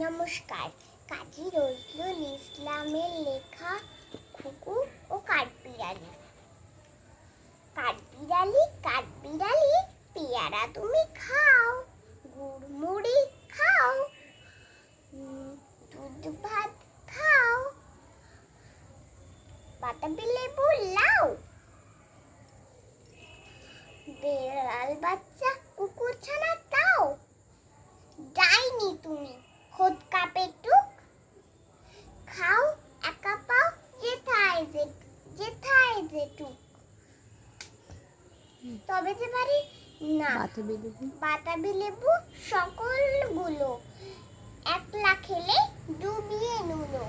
নমস্কার। কাজী নজরুল ইসলামের লেখা খুকু ও কাঠবিড়ালি। কাঠবিড়ালি কাঠবিড়ালি পেয়ারা তুমি খাও গুড়মুড়ি খাও উম, দুধ ভাত খাও বাতাবি লেবু লাও। তবে যে পারি না। বাতাবি লেবু। বাতাবি লেবু সকলগুলো একলা খেলে ডুবিয়ে নুলো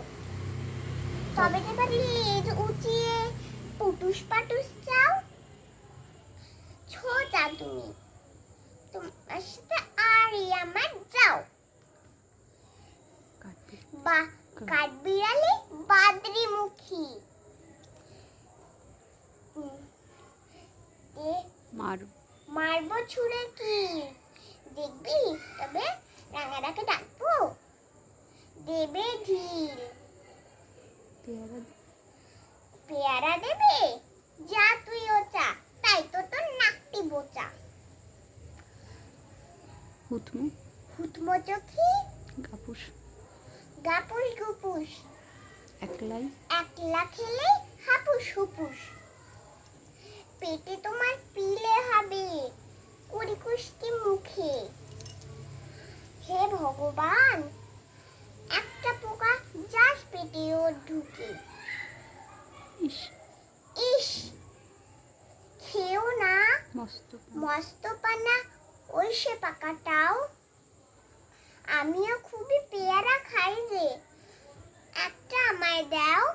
তবে যে পারি লেজ উঁচিয়ে পুটুস পাটুস চাও ছোটা তুমি। তোমার সাথে আরই আমার যাও। বা কাঠবিড়ালি বাদরি মুখী মার মারবো ছুঁড়ে কি? দেখবি? তবে রাঙারাকে ডাকবো। দেবে ঢিল। পেয়ারা পেয়ারা দেবে? যা তুই ও চা। তাই তো তোর নাকটি বোচা। হুতমু। হুতমো চোখি? গাপুস। গাপুস গুপুস একলাই। একলা খেলে হাপুস হুপুস পেটে তোমার পিলে হবে। কুড়ি কুষ্টি মুখে। হে ভগবান একটা পোকা যাস পেটে ওর ঢুকে। ইস। খেও না। মস্ত মস্ত পানা ওই সে পাকাটাও। আমিও খুবই পেয়ারা খাই যে। একটা আমায় দাও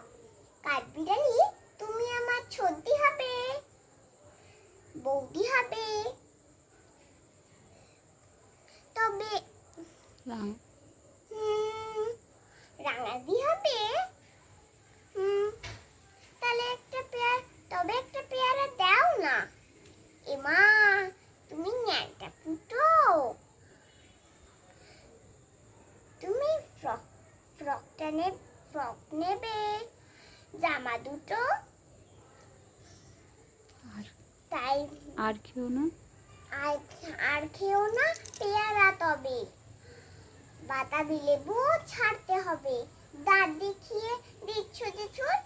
কাঠবিড়ালি তুমি আমার ছদ্দি হবে বৌদি হবে তবে রাং হবে? তাহলে একটা পেয়ার তবে একটা পেয়ারা দাও না। এমা তুমি ন্যাংটা ফুটো তুমি ফ্রক ফ্রকটা নে ফ্রক নেবে। জামা দুটো। আর? তাই আর খেও না? আর আর খেও না পেয়ারা তবে। বাতাবি লেবু ছাড়তে হবে। দাঁত দেখিয়ে দিচ্ছ যে ছুট?